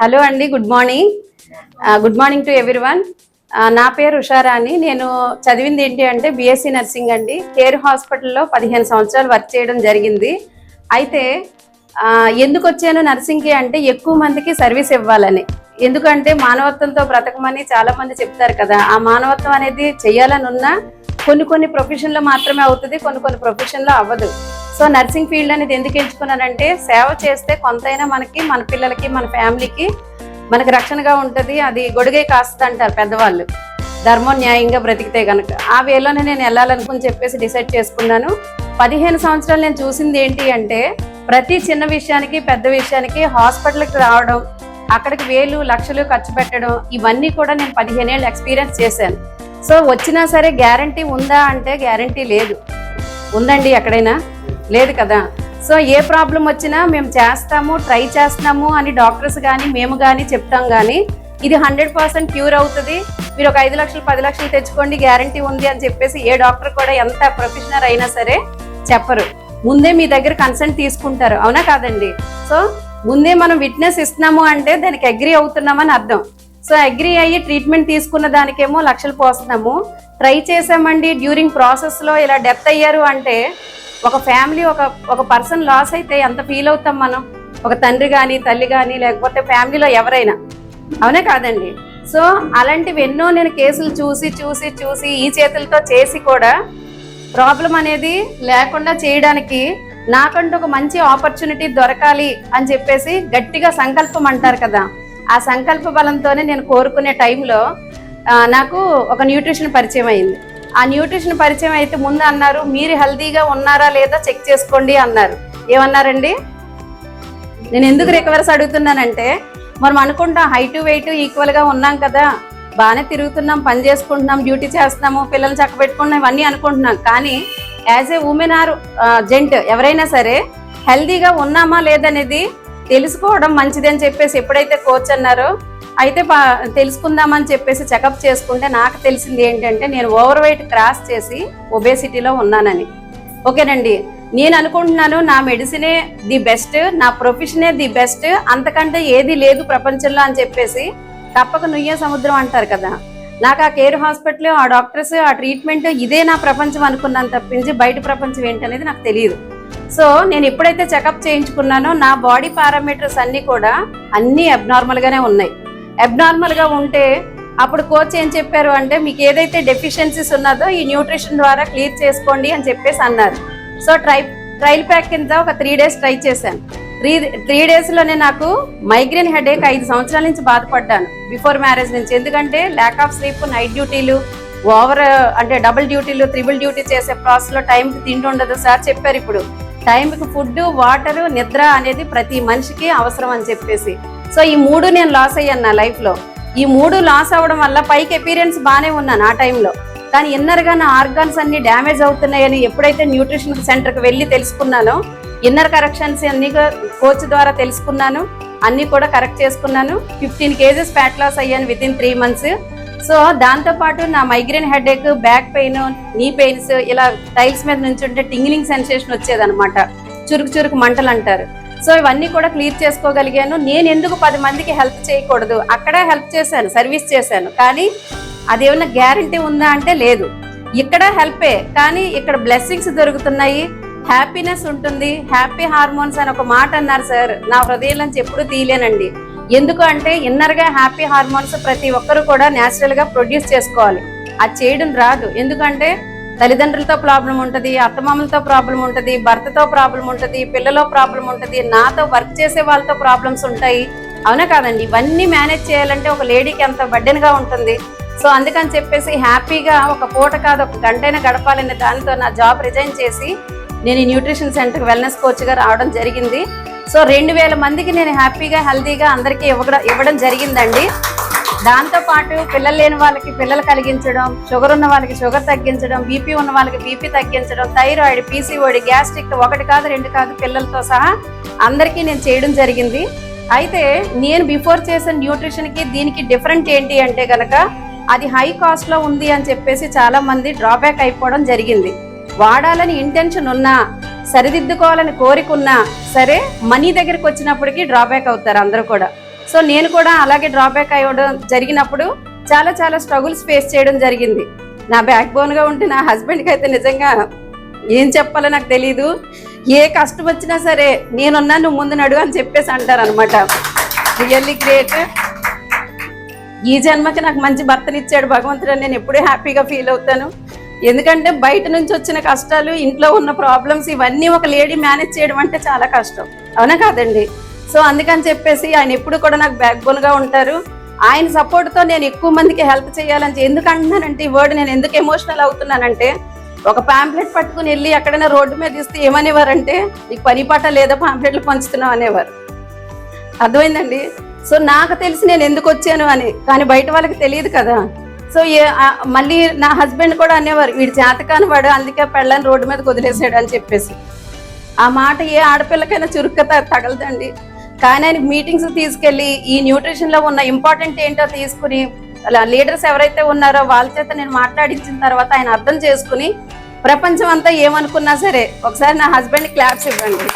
Hello అండి good morning. Good morning to everyone. నా పేరు ఉషారాణి నేను చదివింది ఏంటి అంటే బీఎస్సీ నర్సింగ్ అండి. కేర్ హాస్పిటల్లో పదిహేను సంవత్సరాలు వర్క్ చేయడం జరిగింది. అయితే ఎందుకు వచ్చాను నర్సింగ్కి అంటే ఎక్కువ మందికి సర్వీస్ ఇవ్వాలని. ఎందుకంటే మానవత్వంతో బ్రతకమని చాలామంది చెప్తారు కదా. ఆ మానవత్వం అనేది చేయాలని ఉన్నా కొన్ని కొన్ని ప్రొఫెషన్లో మాత్రమే అవుతుంది కొన్ని కొన్ని ప్రొఫెషన్లో అవ్వదు. సో నర్సింగ్ ఫీల్డ్ అనేది ఎందుకు ఎంచుకున్నానంటే సేవ చేస్తే కొంతైనా మనకి మన పిల్లలకి మన ఫ్యామిలీకి మనకి రక్షణగా ఉంటుంది. అది గొడుగే కాస్తుంది అంటారు పెద్దవాళ్ళు. ధర్మం న్యాయంగా బ్రతికితే కనుక ఆ వేలోనే నేను వెళ్ళాలనుకుని చెప్పేసి డిసైడ్ చేసుకున్నాను. పదిహేను సంవత్సరాలు నేను చూసింది ఏంటి అంటే ప్రతి చిన్న విషయానికి పెద్ద విషయానికి హాస్పిటల్కి రావడం అక్కడికి వేలు లక్షలు ఖర్చు పెట్టడం ఇవన్నీ కూడా నేను పదిహేను ఏళ్ళు ఎక్స్పీరియన్స్ చేశాను. సో వచ్చినా సరే గ్యారంటీ ఉందా అంటే గ్యారంటీ లేదు. ఉందండి ఎక్కడైనా. లేదు కదా? సో ఏ ప్రాబ్లం వచ్చినా మేము చేస్తాము ట్రై చేస్తున్నాము అని డాక్టర్స్ కానీ మేము కానీ చెప్తాం కానీ ఇది హండ్రెడ్ పర్సెంట్ క్యూర్ అవుతుంది. మీరు ఒక ఐదు లక్షలు పది లక్షలు తెచ్చుకోండి గ్యారంటీ ఉంది అని చెప్పేసి ఏ డాక్టర్ కూడా ఎంత ప్రొఫెషనల్ అయినా సరే చెప్పరు. ముందే మీ దగ్గర కన్సల్ట్ తీసుకుంటారు అవునా కాదండి? సో ముందే మనం విట్నెస్ ఇస్తున్నాము అంటే దానికి అగ్రి అవుతున్నామని అర్థం. సో అగ్రి అయ్యి ట్రీట్మెంట్ తీసుకున్న దానికేమో లక్షలు పోస్తున్నాము. ట్రై చేసామండి డ్యూరింగ్ ప్రాసెస్లో ఇలా డెత్ అయ్యారు అంటే ఒక ఫ్యామిలీ ఒక ఒక పర్సన్ లాస్ అయితే ఎంత ఫీల్ అవుతాం మనం? ఒక తండ్రి కానీ తల్లి కానీ లేకపోతే ఫ్యామిలీలో ఎవరైనా. అవునే కాదండి. సో అలాంటివి ఎన్నో నేను కేసులు చూసి చూసి చూసి ఈ చేతులతో చేసి కూడా ప్రాబ్లం అనేది లేకుండా చేయడానికి నాకంటూ ఒక మంచి ఆపర్చునిటీ దొరకాలి అని చెప్పేసి గట్టిగా సంకల్పం అంటారు కదా. ఆ సంకల్ప బలంతోనే నేను కోరుకునే టైంలో నాకు ఒక న్యూట్రిషన్ పరిచయం అయింది. ఆ న్యూట్రిషన్ పరిచయం అయితే ముందు అన్నారు. మీరు హెల్తీగా ఉన్నారా లేదా చెక్ చేసుకోండి అన్నారు. ఏమన్నారండి? నేను ఎందుకు రికవర్స్ అడుగుతున్నానంటే మనం అనుకుంటాం హైట్ వెయిట్ ఈక్వల్గా ఉన్నాం కదా బాగానే తిరుగుతున్నాం పని చేసుకుంటున్నాం డ్యూటీ చేస్తున్నాము పిల్లల్ని చక్కబెట్టుకుంటున్నాం ఇవన్నీ అనుకుంటున్నాం. కానీ as a women or gent ఎవరైనా సరే హెల్దీగా ఉన్నామా లేదనేది తెలుసుకోవడం మంచిది అని చెప్పేసి ఎప్పుడైతే కోచ్ అన్నారో అయితే పా- తెలుసుకుందామని చెప్పేసి చెకప్ చేసుకుంటే నాకు తెలిసింది ఏంటంటే నేను ఓవర్ వెయిట్ క్రాస్ చేసి ఒబేసిటీలో ఉన్నానని. ఓకేనండి? నేను అనుకుంటున్నాను నా మెడిసినే ది బెస్ట్ నా ప్రొఫెషనే ది బెస్ట్ అంతకంటే ఏది లేదు ప్రపంచంలో అని చెప్పేసి తప్పక నుయ్యే సముద్రం అంటారు కదా. నాకు ఆ కేర్ హాస్పిటల్ ఆ డాక్టర్స్ ఆ ట్రీట్మెంట్ ఇదే నా ప్రపంచం అనుకున్నాను తప్పించి బయట ప్రపంచం ఏంటనేది నాకు తెలియదు. సో నేను ఎప్పుడైతే చెకప్ చేయించుకున్నానో నా బాడీ పారామీటర్స్ అన్నీ కూడా అన్నీ అబ్నార్మల్గానే ఉన్నాయి. అబ్నార్మల్గా ఉంటే అప్పుడు కోచ్ ఏం చెప్పారు అంటే మీకు ఏదైతే డెఫిషియన్సీస్ ఉన్నదో ఈ న్యూట్రిషన్ ద్వారా క్లియర్ చేసుకోండి అని చెప్పేసి అన్నారు. సో ట్రై ట్రైల్ ప్యాక్ కింద ఒక త్రీ డేస్ ట్రై చేశాను. త్రీ త్రీ డేస్లోనే నాకు మైగ్రేన్ హెడేక్ ఐదు సంవత్సరాల నుంచి బాధపడ్డాను బిఫోర్ మ్యారేజ్ నుంచి. ఎందుకంటే ల్యాక్ ఆఫ్ స్లీప్ నైట్ డ్యూటీలు ఓవర్ అంటే డబుల్ డ్యూటీలు త్రిబుల్ డ్యూటీ చేసే ప్రాసెస్లో టైంకి తిండి ఉండదు సార్ చెప్పారు ఇప్పుడు. టైంకి ఫుడ్ వాటర్ నిద్ర అనేది ప్రతి మనిషికి అవసరం అని చెప్పేసి. సో ఈ మూడు నేను లాస్ అయ్యాను నా లైఫ్లో ఈ మూడు లాస్ అవ్వడం వల్ల పైకి ఎపీరియన్స్ బాగానే ఉన్నాను ఆ టైంలో కానీ ఇన్నర్గా నా ఆర్గాన్స్ అన్ని డ్యామేజ్ అవుతున్నాయని ఎప్పుడైతే న్యూట్రిషన్ సెంటర్కి వెళ్ళి తెలుసుకున్నానో ఇన్నర్ కరెక్షన్స్ అన్ని కోచ్ ద్వారా తెలుసుకున్నాను. అన్నీ కూడా కరెక్ట్ చేసుకున్నాను. ఫిఫ్టీన్ కేజెస్ ఫ్యాట్ లాస్ అయ్యాను with in three months so దాంతో పాటు నా migraine headache back pain knee pains ఇలా టైల్స్ మీద నుంచి ఉంటే టింగిలింగ్ సెన్సేషన్ వచ్చేదనమాట చురుకు చురుకు మంటలు అంటారు. సో ఇవన్నీ కూడా క్లియర్ చేసుకోగలిగాను. నేను ఎందుకు పది మందికి హెల్ప్ చేయకూడదు? అక్కడే హెల్ప్ చేశాను సర్వీస్ చేశాను. కానీ అదేమన్నా గ్యారంటీ ఉందా అంటే లేదు. ఇక్కడ హెల్పే. కానీ ఇక్కడ బ్లెస్సింగ్స్ దొరుకుతున్నాయి. హ్యాపీనెస్ ఉంటుంది. హ్యాపీ హార్మోన్స్ అని ఒక మాట అన్నారు సార్. నా హృదయం నుంచి ఎప్పుడు తీయలేనండి ఎందుకు అంటే ఇన్నర్గా హ్యాపీ హార్మోన్స్ ప్రతి ఒక్కరు కూడా న్యాచురల్గా ప్రొడ్యూస్ చేసుకోవాలి. అది చేయడం రాదు. ఎందుకంటే తల్లిదండ్రులతో ప్రాబ్లం ఉంటుంది అత్తమామలతో ప్రాబ్లం ఉంటుంది భర్తతో ప్రాబ్లం ఉంటుంది పిల్లలో ప్రాబ్లం ఉంటుంది నాతో వర్క్ చేసే వాళ్ళతో ప్రాబ్లమ్స్ ఉంటాయి. అవునా కాదండి? ఇవన్నీ మేనేజ్ చేయాలంటే ఒక లేడీకి ఎంత బడ్డెన్గా ఉంటుంది. సో అందుకని చెప్పేసి హ్యాపీగా ఒక పూట కాదు ఒక గంటైనా గడపాలనే దానితో నా జాబ్ రిజైన్ చేసి నేను న్యూట్రిషన్ సెంటర్కి వెల్నెస్ కోచ్గా రావడం జరిగింది. సో రెండు వేల మందికి నేను హ్యాపీగా హెల్తీగా అందరికీ ఇవ్వడం ఇవ్వడం జరిగిందండి. దాంతో పాటు పిల్లలు లేని వాళ్ళకి పిల్లలు కలిగించడం షుగర్ ఉన్న వాళ్ళకి షుగర్ తగ్గించడం బీపీ ఉన్న వాళ్ళకి బీపీ తగ్గించడం థైరాయిడ్ పీసీఓడి గ్యాస్ట్రిక్ ఒకటి కాదు రెండు కాదు పిల్లలతో సహా అందరికీ నేను చేయడం జరిగింది. అయితే నేను బిఫోర్ చేసిన న్యూట్రిషన్కి దీనికి డిఫరెంట్ ఏంటి అంటే కనుక అది హై కాస్ట్లో ఉంది అని చెప్పేసి చాలామంది డ్రాబ్యాక్ అయిపోవడం జరిగింది. వాడాలని ఇంటెన్షన్ ఉన్నా సరిదిద్దుకోవాలని కోరిక ఉన్నా సరే మనీ దగ్గరికి వచ్చినప్పటికీ డ్రాబ్యాక్ అవుతారు అందరూ కూడా. సో నేను కూడా అలాగే డ్రాబ్యాక్ అవ్వడం జరిగినప్పుడు చాలా చాలా స్ట్రగుల్స్ ఫేస్ చేయడం జరిగింది. నా బ్యాక్ బోన్గా ఉంటే నా హస్బెండ్కి అయితే నిజంగా ఏం చెప్పాలో నాకు తెలియదు ఏ కష్టం వచ్చినా సరే నేనున్నా నువ్వు ముందు నడు అని చెప్పేసి అంటారు అనమాట రియల్లీ గ్రేట్ ఈ జన్మకి నాకు మంచి భర్తనిచ్చాడు భగవంతుడు నేను ఎప్పుడూ హ్యాపీగా ఫీల్ అవుతాను. ఎందుకంటే బయట నుంచి వచ్చిన కష్టాలు ఇంట్లో ఉన్న ప్రాబ్లమ్స్ ఇవన్నీ ఒక లేడీ మేనేజ్ చేయడం అంటే చాలా కష్టం. అవునా కాదండి? సో అందుకని చెప్పేసి ఆయన ఎప్పుడు కూడా నాకు బ్యాక్ బోన్గా ఉంటారు. ఆయన సపోర్ట్తో నేను ఎక్కువ మందికి హెల్ప్ చేయాలని ఎందుకు అంటున్నానంటే ఈ వర్డ్ నేను ఎందుకు ఎమోషనల్ అవుతున్నానంటే ఒక పాంప్లెట్ పట్టుకుని వెళ్ళి ఎక్కడైనా రోడ్డు మీద ఇస్తే ఏమనేవారంటే నీకు పని పాట లేదా పాంప్లెట్లు పంచుతున్నావు అనేవారు. అర్థమైందండి? సో నాకు తెలిసి నేను ఎందుకు వచ్చాను అని కానీ బయట వాళ్ళకి తెలియదు కదా. సో మళ్ళీ నా హస్బెండ్ కూడా అనేవారు వీడు చేతకాని వాడు అందుకే పెళ్ళని రోడ్డు మీద వదిలేసాడు అని చెప్పేసి. ఆ మాట ఏ ఆడపిల్లకైనా చురుక్క తగలదండి. కానీ ఆయన మీటింగ్స్ తీసుకెళ్ళి ఈ న్యూట్రిషన్లో ఉన్న ఇంపార్టెంట్ ఏంటో తీసుకుని అలా లీడర్స్ ఎవరైతే ఉన్నారో వాళ్ళ చేత నేను మాట్లాడించిన తర్వాత ఆయన అర్థం చేసుకుని ప్రపంచం అంతా ఏమనుకున్నా సరే ఒకసారి నా హస్బెండ్ క్లాప్స్ ఇవ్వండి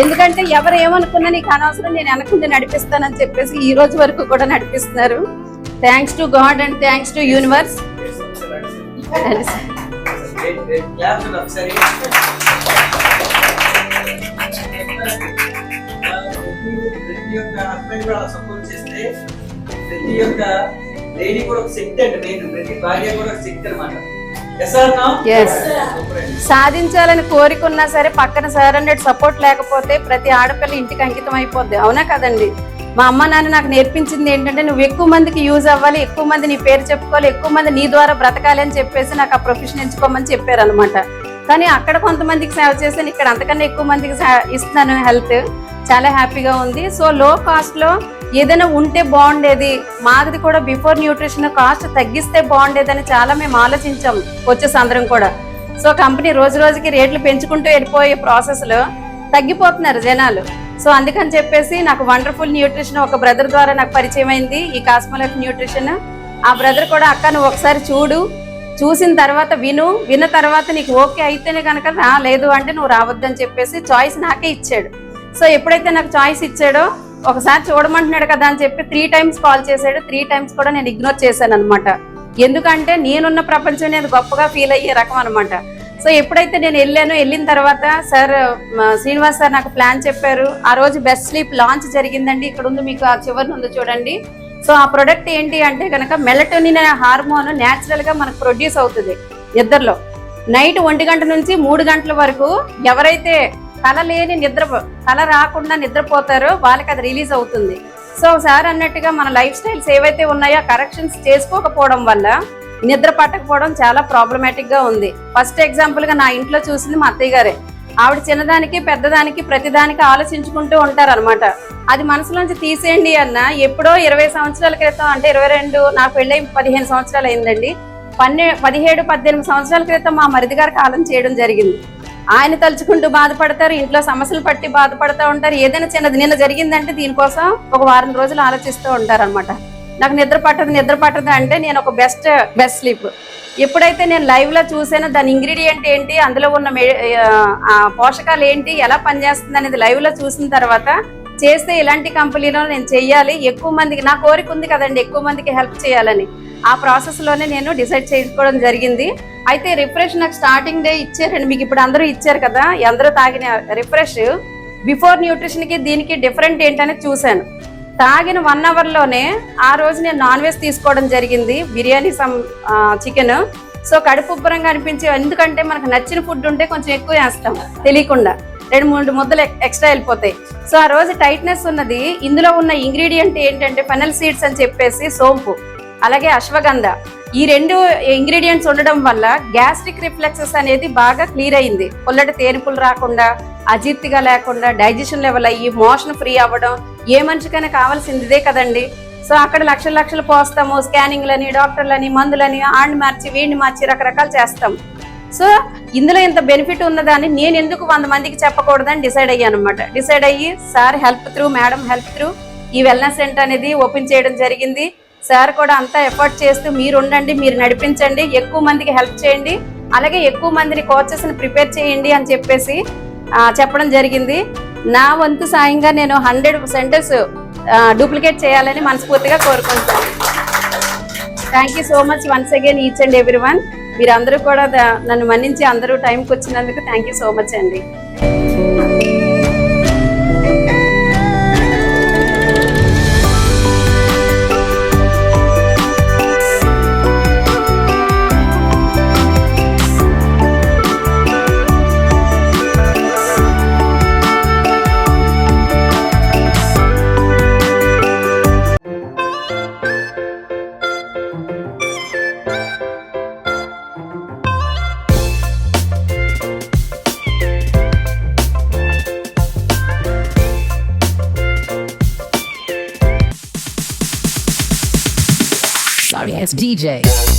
ఎందుకంటే ఎవరు ఏమనుకున్నా నీకు అనవసరం నేను వెనకుండి నడిపిస్తానని చెప్పేసి ఈ రోజు వరకు కూడా నడిపిస్తున్నారు thanks to God and thanks to universe Great, great. Clap. ప్రతి ఒక్క హస్బెండ్ కూడా సపోర్ట్ చేస్తే ప్రతి ఒక్క లేడీ కూడా ఒక శక్తి అండి మెయిన్ ప్రతి భార్య కూడా ఒక శక్తి అనమాట. సాధించాలని కోరికున్నా సరే పక్కన సార్ అన్నట్టు సపోర్ట్ లేకపోతే ప్రతి ఆడపిల్ల ఇంటికి అంకితం అయిపోద్ది. అవునా కదండి? మా అమ్మ నాన్న నాకు నేర్పించింది ఏంటంటే నువ్వు ఎక్కువ మందికి యూజ్ అవ్వాలి ఎక్కువ మంది నీ పేరు చెప్పుకోవాలి ఎక్కువ మంది నీ ద్వారా బ్రతకాలి అని చెప్పేసి నాకు ఆ ప్రొఫెషన్ ఎంచుకోమని చెప్పారు అనమాట కానీ అక్కడ కొంతమందికి సేవ చేస్తాను ఇక్కడ అంతకన్నా ఎక్కువ మందికి ఇస్తున్నాను హెల్త్. చాలా హ్యాపీగా ఉంది. సో లో కాస్ట్లో ఏదైనా ఉంటే బాగుండేది. మాది కూడా బిఫోర్ న్యూట్రిషన్ కాస్ట్ తగ్గిస్తే బాగుండేదని చాలా మేము ఆలోచించాం వచ్చే సందరం కూడా. సో కంపెనీ రోజు రోజుకి రేట్లు పెంచుకుంటూ వెళ్ళిపోయే ప్రాసెస్లో తగ్గిపోతున్నారు జనాలు. సో అందుకని చెప్పేసి నాకు వండర్ఫుల్ న్యూట్రిషన్ ఒక బ్రదర్ ద్వారా నాకు పరిచయం అయింది ఈ కాస్మోలైఫ్ న్యూట్రిషన్. ఆ బ్రదర్ కూడా అక్క నువ్వు ఒకసారి చూడు. చూసిన తర్వాత విను విన్న తర్వాత నీకు ఓకే అయితేనే కనుక రా లేదు అంటే నువ్వు రావద్దని చెప్పేసి చాయిస్ నాకే ఇచ్చాడు. సో ఎప్పుడైతే నాకు చాయిస్ ఇచ్చాడో ఒకసారి చూడమంటున్నాడు కదా అని చెప్పి త్రీ టైమ్స్ కాల్ చేశాడు. త్రీ టైమ్స్ కూడా నేను ఇగ్నోర్ చేశాను అనమాట ఎందుకంటే నేనున్న ప్రపంచం నేను గొప్పగా ఫీల్ అయ్యే రకం అనమాట సో ఎప్పుడైతే నేను వెళ్ళానో వెళ్ళిన తర్వాత సార్ శ్రీనివాస్ సార్ నాకు ప్లాన్ చెప్పారు. ఆ రోజు బెస్ట్ స్లీప్ లాంచ్ జరిగిందండి. ఇక్కడ ఉంది మీకు ఆ చివరిని ఉంది చూడండి. సో ఆ ప్రొడక్ట్ ఏంటి అంటే కనుక మెలటోనిన్ అనే హార్మోన్ న్యాచురల్గా మనకు ప్రొడ్యూస్ అవుతుంది నిద్రలో. నైట్ ఒంటి గంట నుంచి మూడు గంటల వరకు ఎవరైతే కల లేని నిద్ర కల రాకుండా నిద్రపోతారో వాళ్ళకి అది రిలీజ్ అవుతుంది. సో సార్ అన్నట్టుగా మన లైఫ్ స్టైల్స్ ఏవైతే ఉన్నాయో కరెక్షన్స్ చేసుకోకపోవడం వల్ల నిద్ర పట్టకపోవడం చాలా ప్రాబ్లమాటిక్గా ఉంది. ఫస్ట్ ఎగ్జాంపుల్గా నా ఇంట్లో చూసింది మా అత్తయ్య గారే. ఆవిడ చిన్నదానికి పెద్దదానికి ప్రతిదానికి ఆలోచించుకుంటూ ఉంటారన్నమాట. అది మనసులోంచి తీసేయండి అన్న. ఎప్పుడో ఇరవై సంవత్సరాల క్రితం అంటే ఇరవై రెండు నాకు పెళ్ళై పదిహేను సంవత్సరాలు అయిందండి. పన్నె పదిహేడు పద్దెనిమిది సంవత్సరాల క్రితం మా మరిది గారు కాలం చేయడం జరిగింది. ఆయన తలుచుకుంటూ బాధపడతారు ఇంట్లో సమస్యలు పట్టి బాధపడుతూ ఉంటారు. ఏదైనా చిన్నది నిన్న జరిగిందంటే దీనికోసం ఒక వారం రోజులు ఆలోచిస్తూ ఉంటారు అనమాట నాకు నిద్ర పట్టదు నిద్ర పట్టదు అంటే నేను ఒక బెస్ట్ బెస్ట్ స్లీప్. ఎప్పుడైతే నేను లైవ్లో చూసానో దాని ఇంగ్రీడియంట్ ఏంటి అందులో ఉన్న మే- పోషకాలు ఏంటి ఎలా పనిచేస్తుంది అనేది లైవ్లో చూసిన తర్వాత చేస్తే ఇలాంటి కంపెనీలో నేను చేయాలి? ఎక్కువ మందికి నా కోరిక ఉంది కదండి ఎక్కువ మందికి హెల్ప్ చేయాలని. ఆ ప్రాసెస్లోనే నేను డిసైడ్ చేసుకోవడం జరిగింది. అయితే రిఫ్రెష్ నాకు స్టార్టింగ్ డే ఇచ్చారండి. మీకు ఇప్పుడు అందరూ ఇచ్చారు కదా అందరూ తాగిన రిఫ్రెష్ బిఫోర్ న్యూట్రిషన్కి దీనికి డిఫరెంట్ ఏంటనేది చూశాను. తాగిన వన్ అవర్లోనే ఆ రోజు నేను నాన్ వెజ్ తీసుకోవడం జరిగింది. బిర్యానీ సమ్ చికెన్ సో కడుపు ఉబ్బరంగా అనిపించి ఎందుకంటే మనకు నచ్చిన ఫుడ్ ఉంటే కొంచెం ఎక్కువ వేస్తాం తెలియకుండా. రెండు మూడు ముద్దలు ఎక్- ఎక్స్ట్రా వెళ్ళిపోతాయి. సో ఆ రోజు టైట్నెస్ ఉన్నది. ఇందులో ఉన్న ఇంగ్రీడియంట్ ఏంటంటే ఫెనల్ సీడ్స్ అని చెప్పేసి సోంపు అలాగే అశ్వగంధ. ఈ రెండు ఇంగ్రీడియంట్స్ ఉండడం వల్ల గ్యాస్ట్రిక్ రిఫ్లెక్సెస్ అనేది బాగా క్లియర్ అయింది. పుల్లటి తేనుపులు రాకుండా అజీర్తిగా లేకుండా డైజెషన్ లెవెల్ అయ్యి మోషన్ ఫ్రీ అవ్వడం ఏ మనిషికైనా కావాల్సిందిదే కదండి. సో అక్కడ లక్షల లక్షలు పోస్తాము. స్కానింగ్లని డాక్టర్లని మందులని ఆండ్ మార్చి వీడిని మార్చి రకరకాలు చేస్తాం సో ఇందులో ఇంత బెనిఫిట్ ఉన్నదాన్ని నేను ఎందుకు వంద మందికి చెప్పకూడదని డిసైడ్ అయ్యాను అనమాట డిసైడ్ అయ్యి sir help through madam help through ఈ వెల్నెస్ సెంటర్ అనేది ఓపెన్ చేయడం జరిగింది. సార్ కూడా అంతా ఎఫర్ట్ చేస్తూ మీరు ఉండండి మీరు నడిపించండి ఎక్కువ మందికి హెల్ప్ చేయండి అలాగే ఎక్కువ మందిని కోచెస్ని ప్రిపేర్ చేయండి అని చెప్పేసి చెప్పడం జరిగింది. నా వంతు సాయంగా నేను హండ్రెడ్ సెంటర్స్ డూప్లికేట్ చేయాలని మనస్ఫూర్తిగా కోరుకుంటాను thank you so much once again each and every one మీరందరూ కూడా నన్ను మన్నించి అందరూ టైంకి వచ్చినందుకు థ్యాంక్ యూ సో మచ్ అండి. Sorry ass DJ.